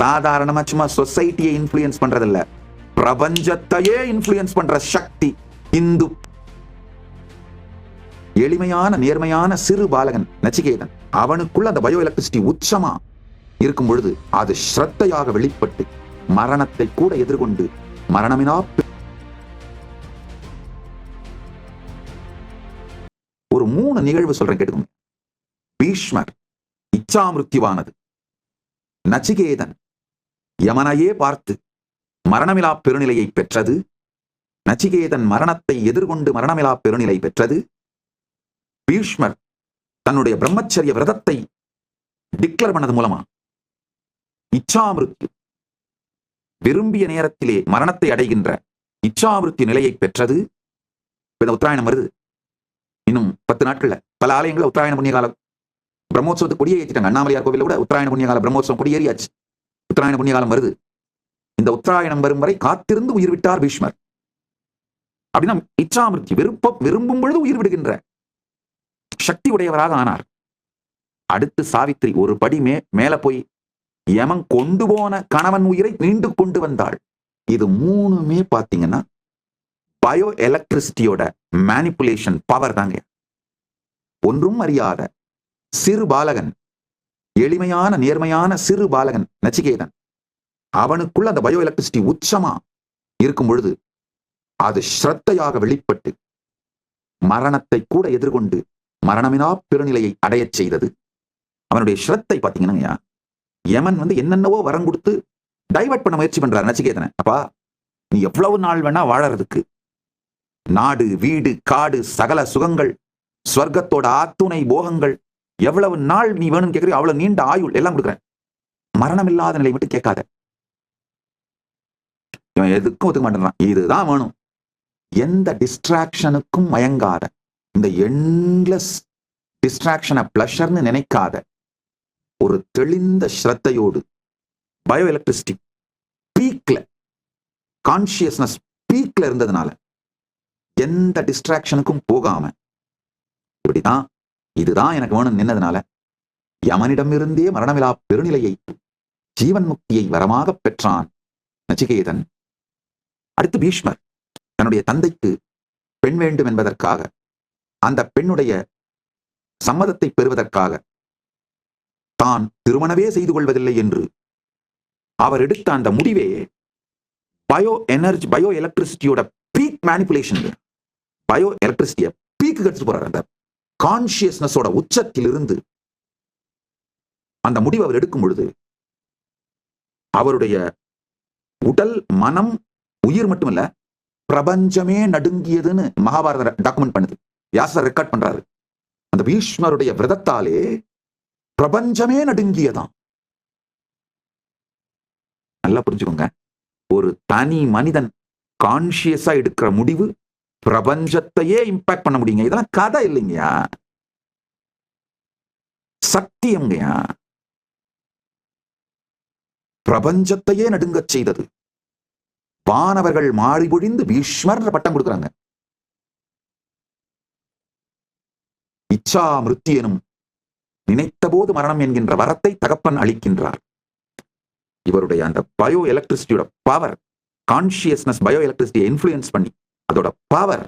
சாதாரணமா சும்மா சொசைட்டியை இன்ஃப்ளூயன்ஸ் பண்றதில்ல. பிரபஞ்சத்தையே இன்ஃப்ளூயன்ஸ் பண்ற சக்தி இந்து. எளிமையான நேர்மையான சிறு பாலகன் நச்சிகேதன். அவனுக்குள்ள அந்த பயோ எலக்ட்ரிசிட்டி உச்சமா இருக்கும் பொழுது அது ஸ்ரத்தையாக வெளிப்பட்டு மரணத்தை கூட எதிர்கொண்டு மரணமினா ஒரு மூணு நிகழ்வு சொல்றேன் கேட்டுக்கோங்க. பீஷ்மர் இச்சாமிருத்திவானது. நச்சிகேதன் யமனையே பார்த்து மரணமிலா பெருநிலையை பெற்றது? நச்சிகேதன் மரணத்தை எதிர்கொண்டு மரணமிலா பெருநிலை பெற்றது? பீஷ்மர் தன்னுடைய பிரம்மச்சரிய விரதத்தை டிக்ளேர் பண்ணது மூலமா? இச்சாமிருத்தி விரும்பிய நேரத்திலே மரணத்தை அடைகின்ற இச்சாமிருத்தி நிலையை பெற்றது? இந்த உத்தராயணம் வருது. இன்னும் பத்து நாட்கள்ல பல ஆலயங்களில் உத்தராயண புண்ணிய காலம் பிரம்மோத்சவத்துக்கு கொடியே ஏற்றிட்டாங்க அண்ணாமலையார் கோவில கூட உத்தராயண புண்ணிய கால பிரம்மோத்சவம் கொடியேறியாச்சு. உத்தராயண புண்ணியகாலம் வருது. இந்த உத்தராயணம் வரும் வரை காத்திருந்து உயிர் விட்டார் பீஷ்மர். அப்படின்னா இச்சாமிருத்தி விருப்பம் விரும்பும் பொழுது உயிர் விடுகின்ற சக்தி உடையவராக ஆனார். அடுத்து சாவித்திரி ஒரு படி மே மேல போய் யமன் கொண்டு போன கணவன் உயிரை மீண்டு கொண்டு வந்தாள். இது மூணுமே பாத்தீங்கன்னா பயோ எலக்ட்ரிசிட்டியோட மேனிப்புலேஷன் பவர் தாங்க. ஒன்றும் அறியாத சிறு பாலகன் எளிமையான நேர்மையான சிறு பாலகன் நச்சிகேதன். அவனுக்குள்ள அந்த பயோ எலக்ட்ரிசிட்டி உச்சமா இருக்கும் பொழுது அது ஸ்ரத்தையாக வெளிப்பட்டு மரணத்தை கூட எதிர்கொண்டு மரணமினா பெருநிலையை அடையச் செய்தது. அவனுடைய ஸ்ரத்தை பார்த்தீங்கன்னா யமன் வந்து என்னென்னவோ வரம் கொடுத்து டைவர்ட் பண்ண முயற்சி பண்றாரு நச்சிகேதனை. அப்பா நீ எவ்வளவு நாள் வேணா வாழறதுக்கு நாடு வீடு காடு சகல சுகங்கள் ஸ்வர்க்கத்தோட ஆத்துணை போகங்கள் எவ்வளவு நாள் நீ வேணும்னு கேட்கறியோ அவ்வளவு நீண்ட ஆயுள் எல்லாம் கொடுக்குறேன். மரணம் இல்லாத நிலை மட்டும் கேட்காத. இவன் எதுக்கும் ஒத்துக்க மாட்டேறான் இதுதான் வேணும். எந்த டிஸ்ட்ராக்ஷனுக்கும் மயங்காத. இந்த எண்ட்லெஸ் டிஸ்ட்ராக்ஷனை பிளஷர்னு நினைக்காத. ஒரு தெளிந்த ஸ்ரத்தையோடு. பயோ எலக்ட்ரிசிட்டி பீக்ல கான்சியஸ்னஸ் பீக்ல இருந்ததுனால எந்த டிஸ்ட்ராக்ஷனுக்கும் போகாம இப்படிதான் இதுதான் எனக்கு வேணும் நின்னதுனால. யமனிடமிருந்தே மரணமிலா பெருநிலையை ஜீவன் முக்தியை வரமாக பெற்றான் நச்சிகேதன். அடுத்து பீஷ்மர் தன்னுடைய தந்தைக்கு பெண் வேண்டும் என்பதற்காக அந்த பெண்ணுடைய சம்மதத்தை பெறுவதற்காக தான் திருமணமே செய்து கொள்வதில்லை என்று அவர் எடுத்த அந்த முடிவே பயோ எனர்ஜி பயோ எலக்ட்ரிசிட்டியோட பீக் மேனிப்புலேஷன். பயோ எலக்ட்ரிசிட்டியை பீக்கு கடிச்சு போறாரு அந்த கான்சியஸ்னஸோட உச்சத்தில் இருந்து அந்த முடிவு அவர் எடுக்கும் பொழுது அவருடைய உடல் மனம் உயிர் மட்டுமல்ல பிரபஞ்சமே நடுங்கியதுன்னு மகாபாரத டாக்குமெண்ட் பண்ணுது. வியாசர் ரெக்கார்ட் பண்றாரு. அந்த பீஷ்மருடைய விரதத்தாலே பிரபஞ்சமே நடுங்கியதாம். நல்லா புரிஞ்சுக்கோங்க. ஒரு தனி மனிதன் கான்சியஸா எடுக்கிற முடிவு பிரபஞ்சத்தையே இம்பாக்ட் பண்ண முடியுங்க. இதெல்லாம் கதை இல்லைங்கயா சத்தியம்ங்கயா பிரபஞ்சத்தையே நடுங்கச் செய்தது. வானவர்கள் மாறி பொழிந்து பீஷ்மர் பட்டம் கொடுக்குறாங்க. இச்சா மிருத்தி எனும் நினைத்தபோது மரணம் என்கின்ற வரத்தை தகப்பன் அளிக்கின்றார். இவருடைய அந்த பயோ எலக்ட்ரிசிட்டியோட பவர் கான்சியஸ்னஸ் பயோ எலக்ட்ரிசிட்டியை இன்ஃபுளுயன்ஸ் பண்ணி அதோட பவர்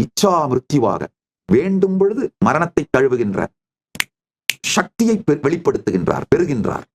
இச்சா மிருத்யுவாக வேண்டும் பொழுது மரணத்தை தழுவுகின்ற சக்தியை வெளிப்படுத்துகின்றார் பெறுகின்றார்.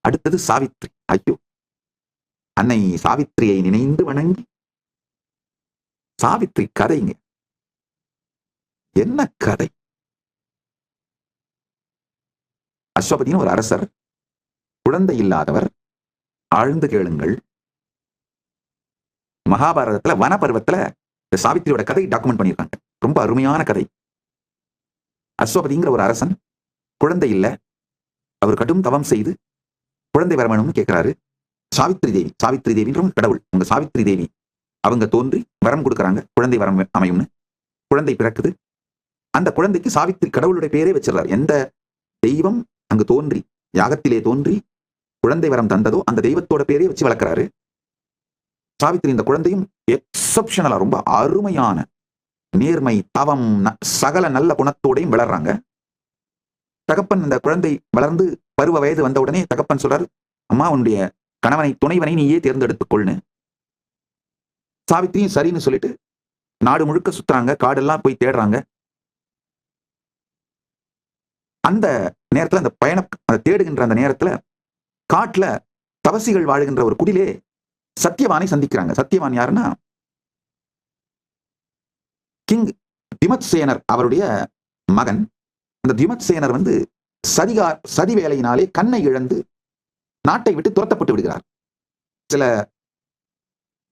அடுத்தது சாவித்ரி. ஐயோ. அன்னை சாவித்ரியை நினைந்து வணங்கி சாவித்ரி கதைங்க. என்ன கதை? அஸ்வபதினு ஒரு அரசர் குழந்தை இல்லாதவர் ஆழ்ந்து கேளுங்கள். மகாபாரதத்துல வனபருவத்துல இந்த சாவித்திரியோட கதை டாக்குமெண்ட் பண்ணியிருக்காங்க. ரொம்ப அருமையான கதை. அஸ்வபதிங்கிற ஒரு அரசன் குழந்தை இல்ல. அவர் கடும் தவம் செய்து குழந்தை வர வேணும்னு கேட்கிறாரு சாவித்ரி தேவி சாவித்ரி தேவின்றவங்க கடவுள். உங்க சாவித்ரி தேவி அவங்க தோன்றி வரம் கொடுக்குறாங்க. குழந்தை வரம் அமையும்னு. குழந்தை பிறக்குது. அந்த குழந்தைக்கு சாவித்ரி கடவுளுடைய பேரே வச்சிடறாரு. எந்த தெய்வம் அங்கு தோன்றி யாகத்திலே தோன்றி குழந்தை வரம் தந்ததோ அந்த தெய்வத்தோட பேரே வச்சு வளர்க்குறாரு. சாவித்திரி இந்த குழந்தையும் எக்ஸப்ஷனலா ரொம்ப அருமையான நேர்மை தவம் சகல நல்ல குணத்தோடையும் வளர்றாங்க. தகப்பன் இந்த குழந்தை வளர்ந்து பருவ வயது வந்த உடனே தகப்பன் சொல்றாரு அம்மா உன்னுடைய கணவனை துணைவனை நீயே தேர்ந்தெடுத்துக் கொள்ளு சாவித்திரியும் சரின்னு சொல்லிட்டு நாடு முழுக்க சுத்துறாங்க காடெல்லாம் போய் தேடுறாங்க. அந்த நேரத்துல அந்த பயணம் அதை தேடுகின்ற அந்த நேரத்துல காட்டுல தவசிகள் வாழுகின்ற ஒரு குடிலே சத்தியவானை சந்திக்கிறாங்க. சத்தியவான் யாருன்னா? கிங் திமத் சேனர் அவருடைய மகன். அந்த திமத் சேனர் வந்து சதிகா சதி வேலையினாலே கண்ணை இழந்து நாட்டை விட்டு துரத்தப்பட்டு விடுகிறார். சில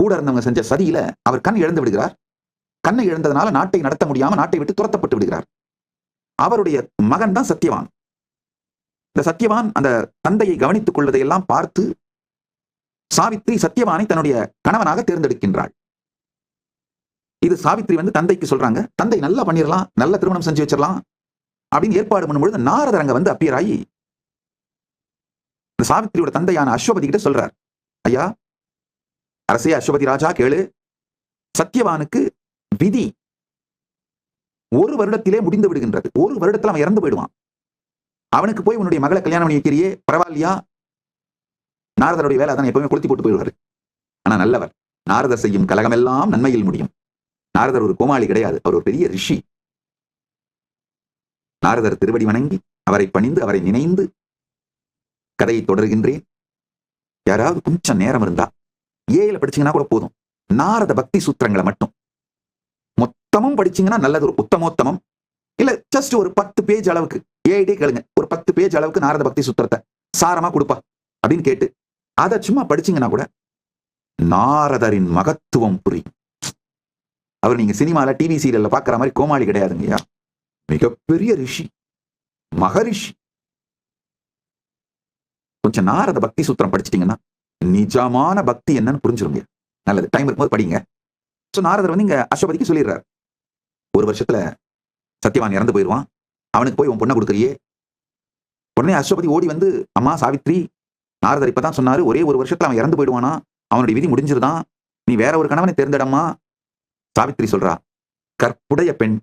கூட இருந்தவங்க செஞ்ச சதியில அவர் கண் இழந்து விடுகிறார். கண்ணை இழந்ததுனால நாட்டை நடத்த முடியாம நாட்டை விட்டு துரத்தப்பட்டு விடுகிறார். அவருடைய மகன் தான் சத்தியவான் இந்த சத்தியவான் அந்த தந்தையை கவனித்துக் கொள்வதையெல்லாம் பார்த்து சாவித்ரி சத்தியவானை தன்னுடைய கணவனாக தேர்ந்தெடுக்கின்றாள். இது சாவித்ரி வந்து தந்தைக்கு சொல்றாங்க தந்தை நல்லா பண்ணிடலாம் நல்ல திருமணம் செஞ்சு வச்சிடலாம் அப்படின்னு ஏற்பாடு பண்ணும்பொழுது பொழுது நாரதரங்க வந்து அப்பியர் ஆகி இந்த சாவித்திரியோட தந்தையான அஸ்வபதி கிட்ட சொல்றார் ஐயா அரசே அஸ்வபதி ராஜா கேளு சத்தியவானுக்கு விதி ஒரு வருடத்திலே முடிந்து விடுகின்றது ஒரு வருடத்துல அவன் இறந்து போயிடுவான். அவனுக்கு போய் உன்னுடைய மகளை கல்யாணம் பண்ணி வைக்கிறியே பரவாயில்லையா? நாரதருடைய வேலை அதான் எப்பவுமே கொளுத்தி போட்டு போயிடுவார். ஆனா நல்லவர். நாரதர் செய்யும் கலகமெல்லாம் நன்மையில் முடியும். நாரதர் ஒரு கோமாளி கிடையாது. அவர் ஒரு பெரிய ரிஷி. நாரதர் திருவடி வணங்கி அவரை பணிந்து அவரை நினைந்து கதையை தொடர்கின்றேன். யாராவது கொஞ்சம் நேரம் இருந்தா ஏல படிச்சீங்கன்னா கூட போதும். நாரத பக்தி சூத்திரங்களை மட்டும். மொத்தமும் படிச்சீங்கன்னா நல்லது. ஒரு உத்தமோத்தமம். இல்ல ஜஸ்ட் ஒரு பத்து பேஜ் அளவுக்கு. ஏஐடி கேளுங்க. ஒரு பத்து பேஜ் அளவுக்கு நாரத பக்தி சூத்திரத்தை சாரமா கொடுப்பா. அப்படின்னு கேட்டு அதை சும்மா படிச்சீங்கன்னா கூட நாரதரின் மகத்துவம் புரியும். அவர் நீங்க சினிமால டிவி சீரியல்ல பாக்குற மாதிரி கோமாளி கிடையாதுங்கய்யா. மிகப்பெரிய ரிஷி. மகரிஷி. கொஞ்சம் நாரத பக்தி சூத்திரம் படிச்சிட்டீங்கன்னா நிஜமான பக்தி என்னன்னு புரிஞ்சிருங்க. நல்லது டைம் இருக்கும்போது படிங்க. ஸோ நாரதர் வந்து இங்க அஸ்வபதிக்கு சொல்லிடுறாரு. ஒரு வருஷத்துல சத்தியவான் இறந்து போயிடுவான். அவனுக்கு போய் உன் பொண்ணை கொடுக்குறியே. உடனே அஸ்வபதி ஓடி வந்து அம்மா சாவித்ரி நாரதர் இப்பதான் சொன்னாரு ஒரே ஒரு வருஷத்துல அவன் இறந்து போயிடுவானா? அவனுடைய விதி முடிஞ்சிருதான் நீ வேற ஒரு கணவனை தேர்ந்தெடம்மா சாவித்ரி சொல்றா கற்புடைய பெண்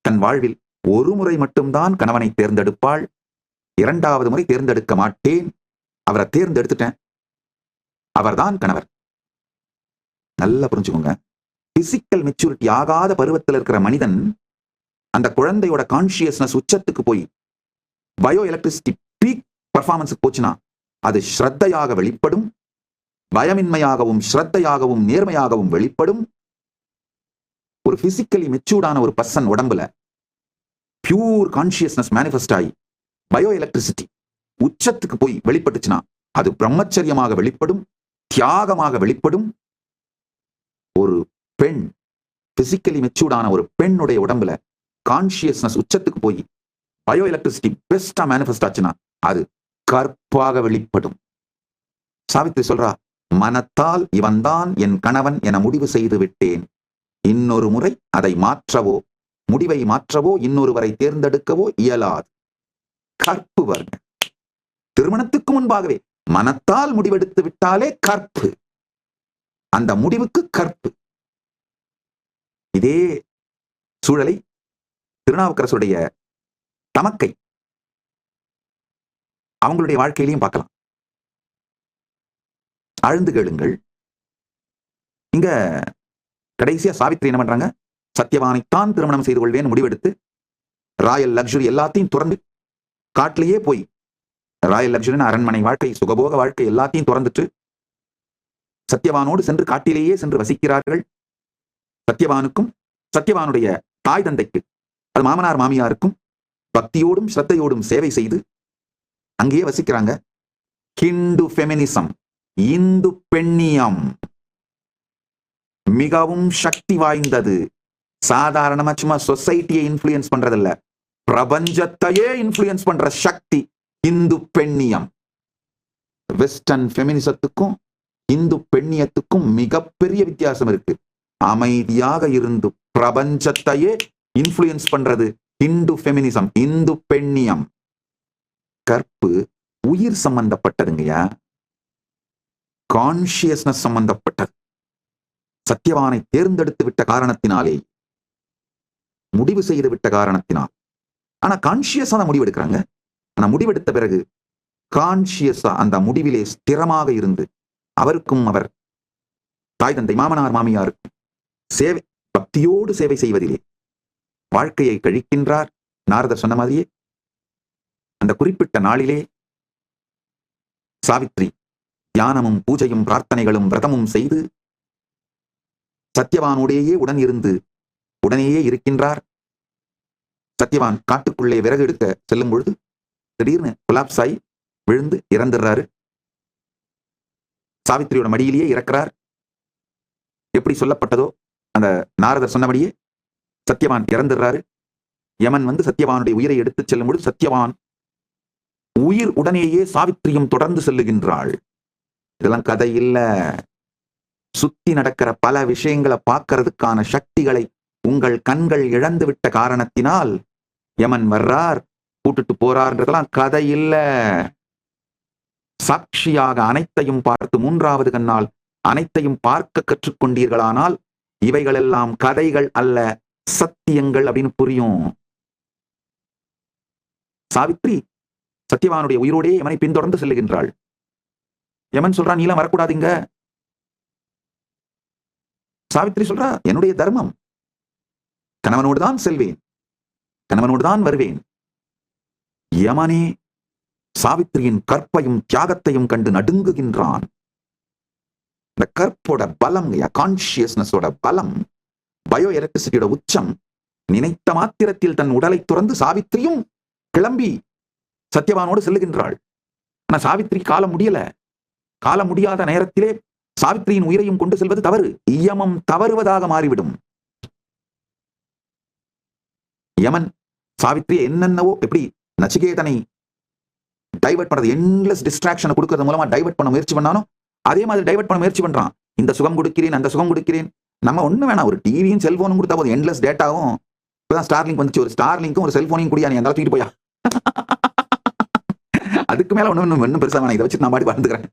தன் வாழ்வில் ஒரு முறை மட்டும்தான் கணவனை தேர்ந்தெடுப்பாள். இரண்டாவது முறை தேர்ந்தெடுக்க மாட்டேன். அவரை தேர்ந்தெடுத்துட்டேன். அவர்தான் கணவர். நல்லா புரிஞ்சுக்கோங்க. பிசிக்கல் மெச்சூரிட்டி ஆகாத பருவத்தில் இருக்கிற மனிதன் அந்த குழந்தையோட கான்சியஸ்னஸ் உச்சத்துக்கு போய் பயோ எலக்ட்ரிசிட்டி பீக் பர்ஃபார்மன்ஸுக்கு போச்சுன்னா அது ஸ்ரத்தையாக வெளிப்படும் பயமின்மையாகவும் ஸ்ரத்தையாகவும் நேர்மையாகவும் வெளிப்படும். ஒரு பிசிக்கலி மெச்சூர்டான ஒரு பர்சன் உடம்புல பியூர் கான்சியஸ்னஸ் மேனிஃபெஸ்ட் ஆகி பயோ எலக்ட்ரிசிட்டி உச்சத்துக்கு போய் வெளிப்பட்டுச்சுன்னா அது பிரம்மச்சரியமாக வெளிப்படும் தியாகமாக வெளிப்படும். ஒரு பெண் பிசிக்கலி மெச்சூர்டான ஒரு பெண்ணுடைய உடம்புல கான்சியஸ்னஸ் உச்சத்துக்கு போய் பயோ எலக்ட்ரிசிட்டி பெஸ்டா மேனிஃபெஸ்ட் ஆச்சுன்னா அது கற்பாக வெளிப்படும். சாவித்திரி சொல்றா மனத்தால் இவன்தான் என் கணவன் என முடிவு செய்து விட்டேன். இன்னொரு முறை அதை மாற்றவோ முடிவை மாற்றவோ இன்னொருவரை தேர்ந்தெடுக்கவோ இயலாது. கற்பு வருங்க திருமணத்துக்கு முன்பாகவே மனத்தால் முடிவெடுத்து விட்டாலே கற்பு. அந்த முடிவுக்கு கற்பு. இதே சூழலை திருநாவுக்கரசுடைய தமக்கை அவங்களுடைய வாழ்க்கையிலையும் பார்க்கலாம். ஆழ்ந்து கேளுங்கள். இங்க கடைசியா சாவித்ரி என்ன பண்றாங்க? சத்தியவானைத்தான் திருமணம் செய்து கொள்வேன் முடிவெடுத்து ராயல் லக்ஸுரி எல்லாத்தையும் துறந்து காட்டிலேயே போய் ராயல் லக்ஸுரின் அரண்மனை வாழ்க்கை சுகபோக வாழ்க்கை எல்லாத்தையும் துறந்துட்டு சத்தியவானோடு சென்று காட்டிலேயே சென்று வசிக்கிறார்கள். சத்தியவானுக்கும் சத்தியவானுடைய தாய் தந்தைக்கு அது மாமனார் மாமியாருக்கும் பக்தியோடும் ஸ்ரத்தையோடும் சேவை செய்து அங்கேயே வசிக்கிறாங்க. ஹிந்து ஃபெமினிசம் இந்து பெண்ணியம். மிகவும் சக்தி வாய்ந்தது. சாதாரணமா சும்மா சொசைட்டியை இன்ஃப்ளூயன்ஸ் பண்றதில்ல. பிரபஞ்சத்தையே இன்ஃப்ளூயன்ஸ் பண்ற சக்தி இந்து பெண்ணியம். வெஸ்டர்ன் ஃபெமினிசத்துக்கும் இந்து பெண்ணியத்துக்கும் மிகப்பெரிய வித்தியாசம் இருக்கு. அமைதியாக இருந்து பிரபஞ்சத்தையே இன்ஃப்ளூயன்ஸ் பண்றது இந்து ஃபெமினிசம் இந்து பெண்ணியம். கற்பு உயிர் சம்பந்தப்பட்டதுங்கய்யா. கான்சியஸ்னஸ் சம்பந்தப்பட்டது. சத்தியவானை தேர்ந்தெடுத்து விட்ட காரணத்தினாலே முடிவு செய்து விட்ட காரணத்தினால். ஆனா கான்சியஸா தான் முடிவெடுக்கிறாங்க. ஆனா முடிவெடுத்த பிறகு கான்சியஸா அந்த முடிவிலே ஸ்திரமாக இருந்து அவருக்கும் அவர் தாய் தந்தை மாமனார் மாமியாருக்கும் சேவை பக்தியோடு சேவை செய்வதிலே வாழ்க்கையை கழிக்கின்றார். நாரதர் சொன்ன மாதிரியே அந்த குறிப்பிட்ட நாளிலே சாவித்ரி தியானமும் பூஜையும் பிரார்த்தனைகளும் விரதமும் செய்து சத்யவானுடையே உடன் இருந்து உடனேயே இருக்கின்றார். சத்யவான் காட்டுக்குள்ளே விறகு எடுக்க செல்லும் பொழுது திடீர்னு குலாப்ஸ் ஆகி விழுந்து இறந்துடுறாரு. சாவித்திரியோட மடியிலேயே இறக்கிறார். எப்படி சொல்லப்பட்டதோ அந்த நாரதர் சொன்னபடியே சத்யவான் இறந்துடுறாரு. யமன் வந்து சத்யவானுடைய உயிரை எடுத்துச் செல்லும் பொழுது சத்யவான் உயிர் உடனேயே சாவித்திரியும் தொடர்ந்து செல்லுகின்றாள். இதெல்லாம் கதை இல்ல. சுத்தி நடக்கிற பல விஷயங்களை பார்க்கறதுக்கான சக்திகளை உங்கள் கண்கள் இழந்து விட்ட காரணத்தினால் யமன் வர்றார் கூட்டுட்டு போறார்ன்றதெல்லாம் கதை இல்ல. சாட்சியாக அனைத்தையும் பார்த்து மூன்றாவது கண்ணால் அனைத்தையும் பார்க்க கற்றுக்கொண்டீர்களானால் இவைகளெல்லாம் கதைகள் அல்ல சத்தியங்கள் அப்படின்னு புரியும். சாவித்ரி சத்தியவானுடைய உயிரோடே யமனை பின்தொடர்ந்து செல்லுகின்றாள்? யமன் சொல்றான் நீலாம் வரக்கூடாதுங்க. சாவித்ரி சொல்றா என்னுடைய தர்மம். கணவனோடு தான் செல்வேன். கணவனோடு தான் வருவேன். யமனே சாவித்திரியின் கற்பையும் தியாகத்தையும் கண்டு நடுங்குகின்றான். இந்த கற்போட பலம் கான்சியஸ்னஸோட பலம் பயோ எலக்ட்ரிசிட்டியோட உச்சம் நினைத்த மாத்திரத்தில் தன் உடலை துறந்து சாவித்திரியும் கிளம்பி சத்யவானோடு செல்லுகின்றாள். ஆனா சாவித்திரி காலம் முடியல. காலம் முடியாத நேரத்திலே சாவித்திரியின் உயிரையும் கொண்டு செல்வது தவறு. இயமம் தவறுவதாக மாறிவிடும். யமன் சாவித்ரி என்னென்னவோ எப்படி நச்சிகேதனை டைவர்ட் பண்றது என்லெஸ் டிஸ்ட்ராக்ஷனை கொடுக்கறது மூலமா டைவர்ட் பண்ண முயற்சி பண்ணாலும் அதே மாதிரி டைவெர்ட் பண்ண முயற்சி பண்றான். இந்த சுகம் கொடுக்கிறேன் அந்த சுகம் கொடுக்கிறேன். நம்ம ஒண்ணு வேணாம். ஒரு டிவியும் செல்போனும் கொடுத்தா போதும். என்லெஸ் டேட்டாவும் இப்பதான் ஸ்டார்லிங்க் வந்துச்சு. ஒரு ஸ்டார்லிங்க்கும் ஒரு செல்போனையும் குடியா நீ எந்தாலும் தூக்கிட்டு போயா? அதுக்கு மேல ஒண்ணு ஒண்ணு பெருசா வேணாம். இதை வச்சு நான் பாடி வாழ்ந்துக்கிறேன்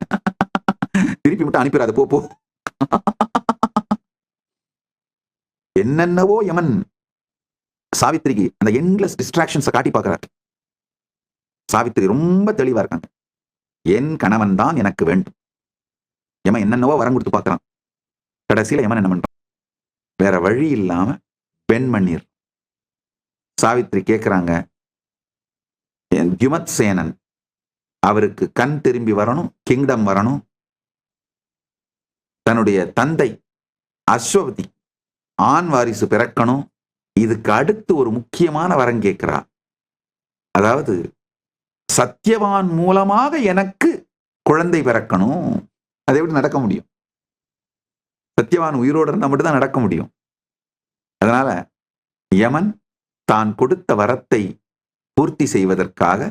திருப்பி மட்டும் அனுப்பிடாத போ போ. என்னென்னவோ யமன் சாவித்திரிக்கு அந்த என்லெஸ் டிஸ்ட்ராக்ஷன்ஸை காட்டி பார்க்கிறார். சாவித்திரி ரொம்ப தெளிவா இருக்காங்க. என் கணவன் தான் எனக்கு வேண்டும். யமன் என்னென்னவோ வரம் கொடுத்து பார்க்கறான். கடைசியில யமன் என்ன பண்றான்? வேற வழி இல்லாம பெண்மண்ணீர் சாவித்திரி கேட்கிறாங்க என் சேனன் அவருக்கு கண் திரும்பி வரணும் கிங்டம் வரணும். தன்னுடைய தந்தை அஸ்வதி ஆண் வாரிசு பிறக்கணும். இதுக்கு அடுத்து ஒரு முக்கியமான வரம் கேட்கிறார் அதாவது சத்தியவான் மூலமாக எனக்கு குழந்தை பிறக்கணும். அது எப்படி நடக்க முடியும்? சத்தியவான் உயிரோடு இருந்தால் மட்டும்தான் நடக்க முடியும். அதனால யமன் தான் கொடுத்த வரத்தை பூர்த்தி செய்வதற்காக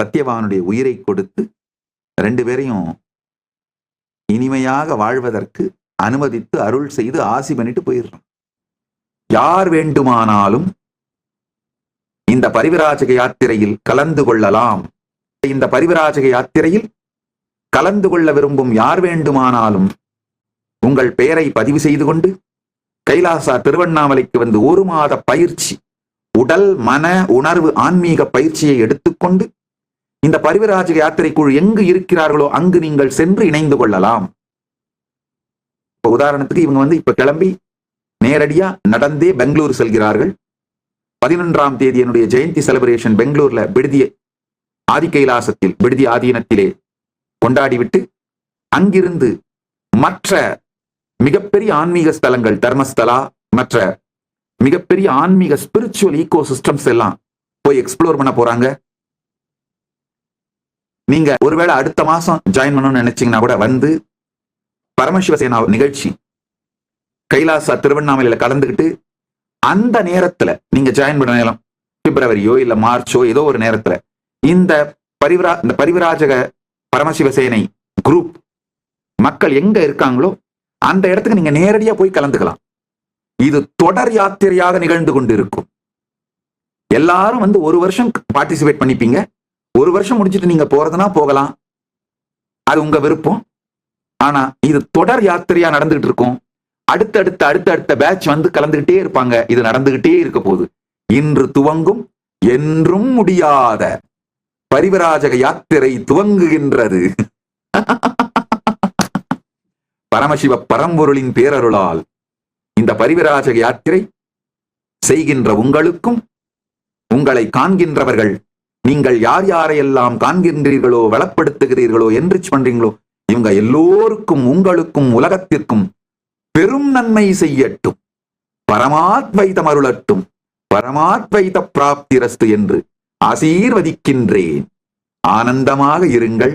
சத்தியவானுடைய உயிரை கொடுத்து ரெண்டு பேரையும் இனிமையாக வாழ்வதற்கு அனுமதித்து அருள் செய்து ஆசி பண்ணிட்டு போயிடுறான் யார் வேண்டுமானாலும் இந்த பரிவிராஜக யாத்திரையில் கலந்து கொள்ளலாம். இந்த பரிவிராஜக யாத்திரையில் கலந்து கொள்ள விரும்பும் யார் வேண்டுமானாலும் உங்கள் பெயரை பதிவு செய்து கொண்டு கைலாசா திருவண்ணாமலைக்கு வந்து ஒரு மாத பயிற்சி உடல் மன உணர்வு ஆன்மீக பயிற்சியை எடுத்துக்கொண்டு இந்த பரிவராஜக யாத்திரைக்குழு எங்கு இருக்கிறார்களோ அங்கு நீங்கள் சென்று இணைந்து கொள்ளலாம். இப்ப உதாரணத்துக்கு இவங்க வந்து இப்ப கிளம்பி நேரடியா நடந்தே பெங்களூர் செல்கிறார்கள். பதினொன்றாம் தேதி என்னுடைய ஜெயந்தி செலிபிரேஷன் பெங்களூர்ல விடுதிய ஆதி கைலாசத்தில் விடுதி ஆதீனத்திலே கொண்டாடிவிட்டு அங்கிருந்து மற்ற மிகப்பெரிய ஆன்மீக ஸ்தலங்கள் தர்மஸ்தலா மற்ற மிகப்பெரிய ஆன்மீக ஸ்பிரிச்சுவல் ஈகோ சிஸ்டம்ஸ் எல்லாம் போய் எக்ஸ்ப்ளோர் பண்ண போறாங்க. நீங்க ஒருவேளை அடுத்த மாசம் ஜாயின் பண்ணணும்னு நினைச்சீங்கன்னா கூட வந்து பரமசிவ சேனா நிகழ்ச்சி கைலாசா திருவண்ணாமலையில கலந்துக்கிட்டு அந்த நேரத்துல நீங்க ஜாயின் பண்ண நேரம் பிப்ரவரியோ இல்ல மார்ச்சோ ஏதோ ஒரு நேரத்துல இந்த பரிவிரா இந்த பரிவிராஜக பரமசிவசேனை குரூப் மக்கள் எங்க இருக்காங்களோ அந்த இடத்துக்கு நீங்க நேரடியா போய் கலந்துக்கலாம். இது தொடர் யாத்திரையாக நிகழ்ந்து கொண்டு இருக்கும் எல்லாரும் வந்து ஒரு வருஷம் பார்ட்டிசிபேட் பண்ணிப்பீங்க. ஒரு வருஷம் முடிச்சிட்டு நீங்க போறதுனா போகலாம். அது உங்க விருப்பம். ஆனா இது தொடர் யாத்திரையா நடந்துகிட்டு இருக்கும். அடுத்தடுத்த அடுத்தடுத்த பேட்ச் வந்து கலந்துகிட்டே இருப்பாங்க. இது நடந்துகிட்டே இருக்க போகுது. இன்று துவங்கும் என்றும் முடியாத பரிவராஜக யாத்திரை துவங்குகின்றது. பரமசிவ பரம்பொருளின் பேரருளால் இந்த பரிவராஜக யாத்திரை செய்கின்ற உங்களுக்கும் உங்களை காண்கின்றவர்கள் நீங்கள் யார் யாரையெல்லாம் காண்கின்றீர்களோ வளப்படுத்துகிறீர்களோ என்ரிச் பண்றீங்களோ இவங்க எல்லோருக்கும் உங்களுக்கும் உலகத்திற்கும் பெரும் நன்மை செய்யட்டும். பரமாத்வைதம் அருளட்டும் பரமாத்வைத பிராப்திரஸ்து என்று ஆசீர்வதிக்கின்றேன். ஆனந்தமாக இருங்கள்.